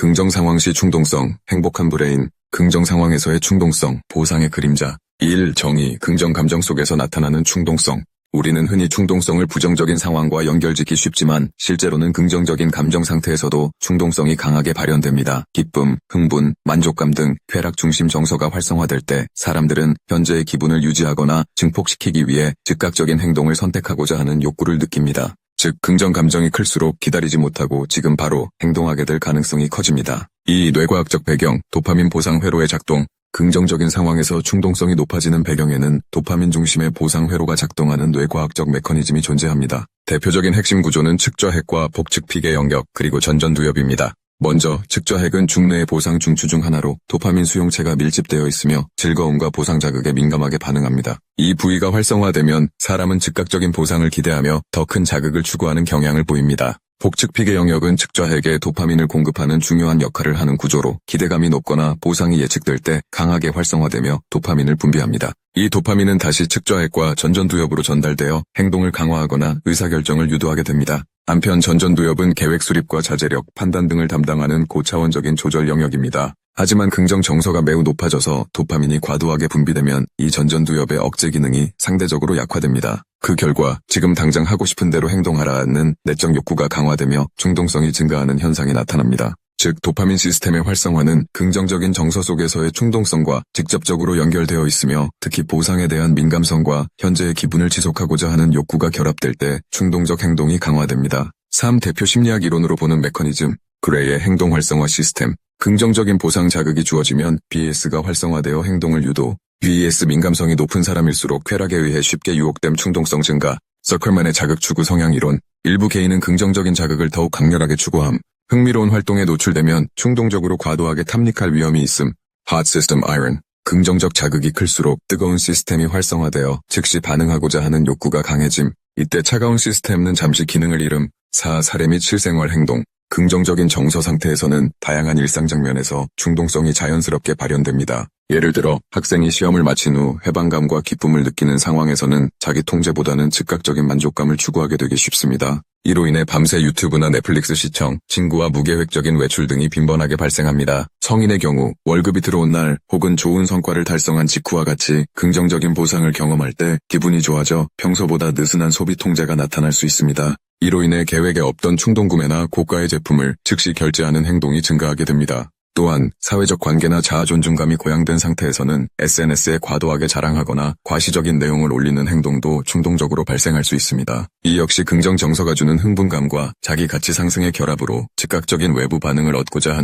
긍정 상황 시 충동성, 행복한 브레인, 긍정 상황에서의 충동성, 보상의 그림자. 1. 정의, 긍정 감정 속에서 나타나는 충동성. 우리는 흔히 충동성을 부정적인 상황과 연결짓기 쉽지만 실제로는 긍정적인 감정 상태에서도 충동성이 강하게 발현됩니다. 기쁨, 흥분, 만족감 등 쾌락 중심 정서가 활성화될 때 사람들은 현재의 기분을 유지하거나 증폭시키기 위해 즉각적인 행동을 선택하고자 하는 욕구를 느낍니다. 즉, 긍정 감정이 클수록 기다리지 못하고 지금 바로 행동하게 될 가능성이 커집니다. 이 뇌과학적 배경, 도파민 보상 회로의 작동, 긍정적인 상황에서 충동성이 높아지는 배경에는 도파민 중심의 보상 회로가 작동하는 뇌과학적 메커니즘이 존재합니다. 대표적인 핵심 구조는 측좌핵과 복측픽의 영역, 그리고 전전두엽입니다. 먼저 측좌핵은 중뇌의 보상 중추 중 하나로 도파민 수용체가 밀집되어 있으며 즐거움과 보상 자극에 민감하게 반응합니다. 이 부위가 활성화되면 사람은 즉각적인 보상을 기대하며 더 큰 자극을 추구하는 경향을 보입니다. 복측픽의 영역은 측좌핵에 도파민을 공급하는 중요한 역할을 하는 구조로 기대감이 높거나 보상이 예측될 때 강하게 활성화되며 도파민을 분비합니다. 이 도파민은 다시 측좌핵과 전전두엽으로 전달되어 행동을 강화하거나 의사결정을 유도하게 됩니다. 한편 전전두엽은 계획 수립과 자제력, 판단 등을 담당하는 고차원적인 조절 영역입니다. 하지만 긍정 정서가 매우 높아져서 도파민이 과도하게 분비되면 이 전전두엽의 억제 기능이 상대적으로 약화됩니다. 그 결과 지금 당장 하고 싶은 대로 행동하라는 내적 욕구가 강화되며 충동성이 증가하는 현상이 나타납니다. 즉 도파민 시스템의 활성화는 긍정적인 정서 속에서의 충동성과 직접적으로 연결되어 있으며 특히 보상에 대한 민감성과 현재의 기분을 지속하고자 하는 욕구가 결합될 때 충동적 행동이 강화됩니다. 3. 대표 심리학 이론으로 보는 메커니즘 그레이의 행동 활성화 시스템 긍정적인 보상 자극이 주어지면 BS가 활성화되어 행동을 유도 BES 민감성이 높은 사람일수록 쾌락에 의해 쉽게 유혹됨 충동성 증가 서클만의 자극 추구 성향 이론 일부 개인은 긍정적인 자극을 더욱 강렬하게 추구함 흥미로운 활동에 노출되면 충동적으로 과도하게 탐닉할 위험이 있음. Hot System Iron. 긍정적 자극이 클수록 뜨거운 시스템이 활성화되어 즉시 반응하고자 하는 욕구가 강해짐. 이때 차가운 시스템은 잠시 기능을 잃음. 4. 사례 및 실생활 행동. 긍정적인 정서 상태에서는 다양한 일상 장면에서 충동성이 자연스럽게 발현됩니다. 예를 들어 학생이 시험을 마친 후 해방감과 기쁨을 느끼는 상황에서는 자기 통제보다는 즉각적인 만족감을 추구하게 되기 쉽습니다. 이로 인해 밤새 유튜브나 넷플릭스 시청, 친구와 무계획적인 외출 등이 빈번하게 발생합니다. 성인의 경우 월급이 들어온 날 혹은 좋은 성과를 달성한 직후와 같이 긍정적인 보상을 경험할 때 기분이 좋아져 평소보다 느슨한 소비 통제가 나타날 수 있습니다. 이로 인해 계획에 없던 충동구매나 고가의 제품을 즉시 결제하는 행동이 증가하게 됩니다. 또한 사회적 관계나 자아 존중감이 고양된 상태에서는 SNS에 과도하게 자랑하거나 과시적인 내용을 올리는 행동도 충동적으로 발생할 수 있습니다. 이 역시 긍정 정서가 주는 흥분감과 자기 가치 상승의 결합으로 즉각적인 외부 반응을 얻고자 하는